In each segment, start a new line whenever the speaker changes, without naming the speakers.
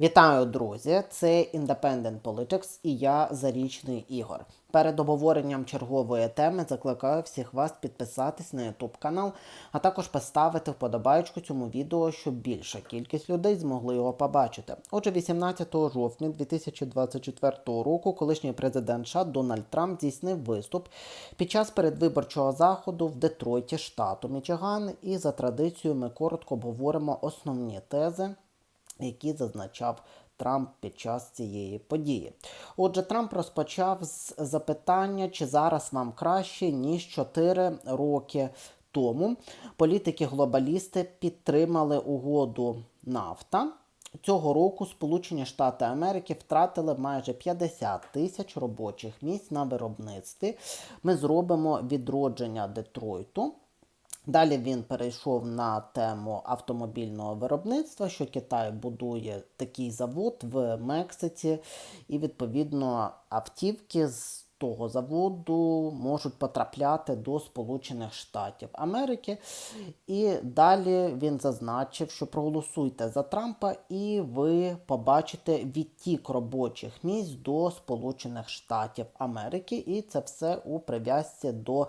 Вітаю, друзі! Це Independent Politics і я Зарічний Ігор. Перед обговоренням чергової теми закликаю всіх вас підписатись на YouTube канал, а також поставити вподобайку цьому відео, щоб більша кількість людей змогли його побачити. Отже, 18 жовтня 2024 року колишній президент США Дональд Трамп здійснив виступ під час передвиборчого заходу в Детройті, штату Мічиган. І за традицією ми коротко обговоримо основні тези які зазначав Трамп під час цієї події. Отже, Трамп розпочав з запитання, чи зараз вам краще, ніж 4 роки тому. Політики-глобалісти підтримали угоду нафта. Цього року Сполучені Штати Америки втратили майже 50 тисяч робочих місць на виробництві. Ми зробимо відродження Детройту. Далі він перейшов на тему автомобільного виробництва, що Китай будує такий завод в Мексиці, і відповідно автівки з того заводу можуть потрапляти до Сполучених Штатів Америки. І далі він зазначив, що проголосуйте за Трампа, і ви побачите відтік робочих місць до Сполучених Штатів Америки. І це все у прив'язці до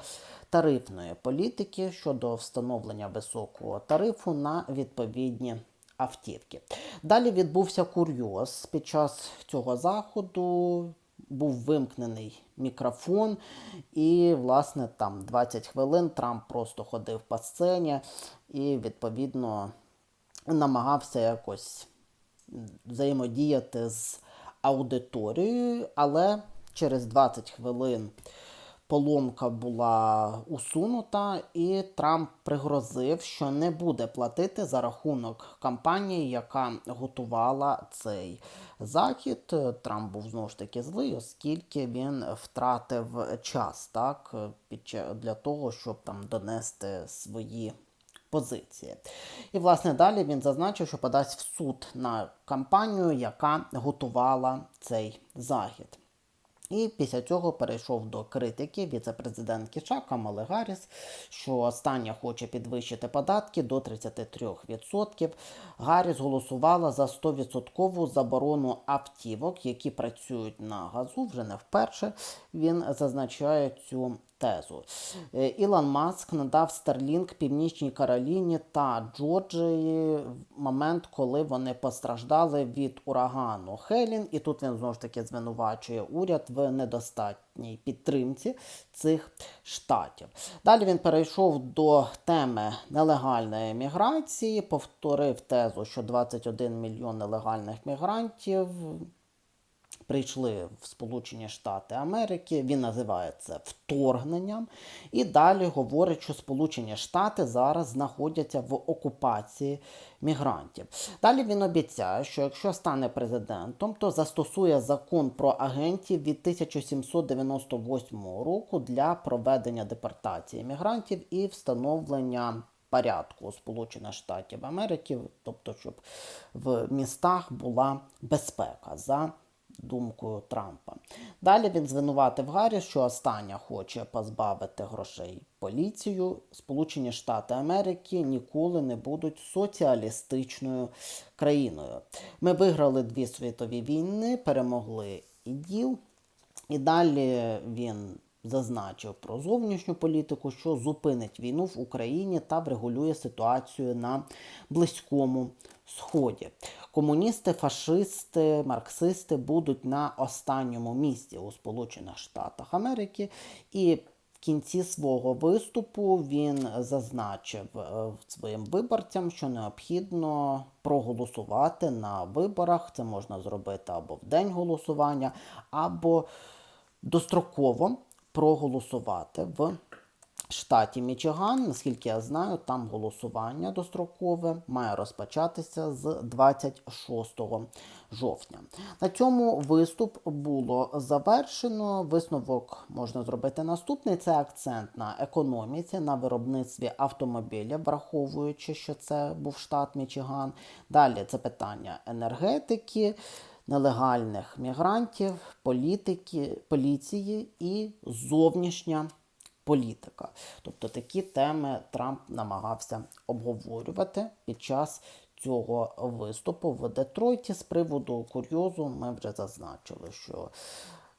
тарифної політики щодо встановлення високого тарифу на відповідні. Автівки. Далі відбувся курйоз. Під час цього заходу був вимкнений мікрофон, і, власне, там 20 хвилин Трамп просто ходив по сцені і, відповідно, намагався якось взаємодіяти з аудиторією, але через 20 хвилин поломка була усунута, і Трамп пригрозив, що не буде платити за рахунок компанії, яка готувала цей захід. Трамп був знову ж таки злий, оскільки він втратив час так, для того, щоб там донести свої. Позиції. І, власне, далі він зазначив, що подасть в суд на компанію, яка готувала цей захід. І після цього перейшов до критики віце-президент США Камали Гарріс, що остання хоче підвищити податки до 33%. Гарріс голосувала за 100% заборону автівок, які працюють на газу вже не вперше. Він зазначає цю тезу. Е, Ілон Маск надав Старлінг Північній Кароліні та Джорджії в момент, коли вони постраждали від урагану Хелін. І тут він знову ж таки звинувачує уряд в недостатній підтримці цих штатів. Далі він перейшов до теми нелегальної міграції, повторив тезу, що 21 мільйон нелегальних мігрантів прийшли в Сполучені Штати Америки. Він називає це вторгненням. І далі говорить, що Сполучені Штати зараз знаходяться в окупації мігрантів. Далі він обіцяє, що якщо стане президентом, то застосує закон про агентів від 1798 року для проведення депортації мігрантів і встановлення. Порядку Сполучених Штатів Америки, тобто, щоб в містах була безпека за думкою Трампа. Далі він звинуватив Гаррі, що остання хоче позбавити грошей поліцію. Сполучені Штати Америки ніколи не будуть соціалістичною країною. Ми виграли дві світові війни, перемогли іділ. І далі він зазначив про зовнішню політику, що зупинить війну в Україні та врегулює ситуацію на Близькому Сході. Комуністи, фашисти, марксисти будуть на останньому місці у Сполучених Штатах Америки. І в кінці свого виступу він зазначив е, своїм виборцям, що необхідно проголосувати на виборах. Це можна зробити або в день голосування, або достроково проголосувати в штаті Мічиган, наскільки я знаю, там голосування дострокове має розпочатися з 26 жовтня. На цьому виступ було завершено. Висновок можна зробити наступний: це акцент на економіці, на виробництві автомобілів, враховуючи, що це був штат Мічиган. Далі це питання енергетики. Нелегальних мігрантів, політики, поліції і зовнішня політика. Тобто такі теми Трамп намагався обговорювати під час цього виступу в Детройті з приводу курйозу ми вже зазначили, що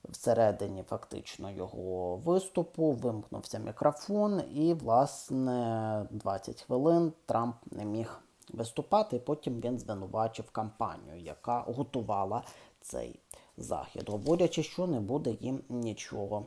всередині фактично його виступу вимкнувся мікрофон, і, власне, 20 хвилин Трамп не міг виступати. і Потім він звинувачив кампанію, яка готувала цей захід, говорячи, що не буде їм нічого